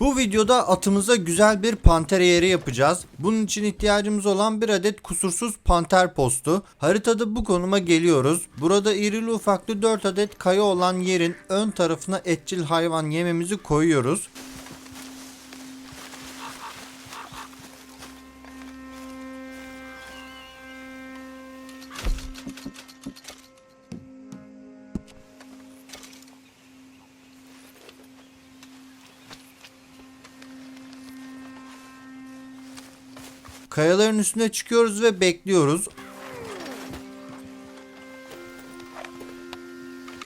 Bu videoda atımıza güzel bir panter yeri yapacağız. Bunun için ihtiyacımız olan bir adet kusursuz panter postu. Haritada bu konuma geliyoruz. Burada irili ufaklı 4 adet kaya olan yerin ön tarafına etçil hayvan yememizi koyuyoruz. Kayaların üstüne çıkıyoruz ve bekliyoruz.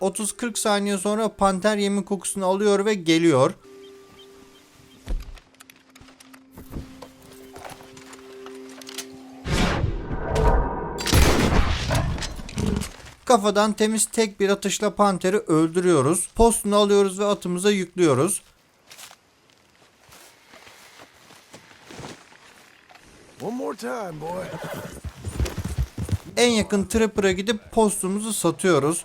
30-40 saniye sonra panter yemi kokusunu alıyor ve geliyor. Kafadan temiz tek bir atışla panteri öldürüyoruz. Postunu alıyoruz ve atımıza yüklüyoruz. One more time, boy. En yakın trapper'a gidip postumuzu satıyoruz.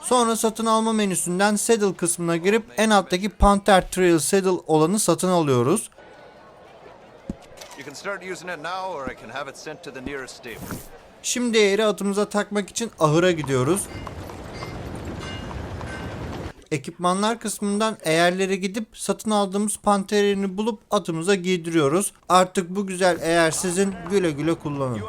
Sonra satın alma menüsünden Saddle kısmına girip en alttaki Panther Trail Saddle olanı satın alıyoruz. You can start using it now or I can have it sent to the nearest stable. Şimdi eğri atımıza takmak için ahıra gidiyoruz. Ekipmanlar kısmından eğerlere gidip satın aldığımız panterini bulup atımıza giydiriyoruz. Artık bu güzel eğer sizin güle güle kullanın.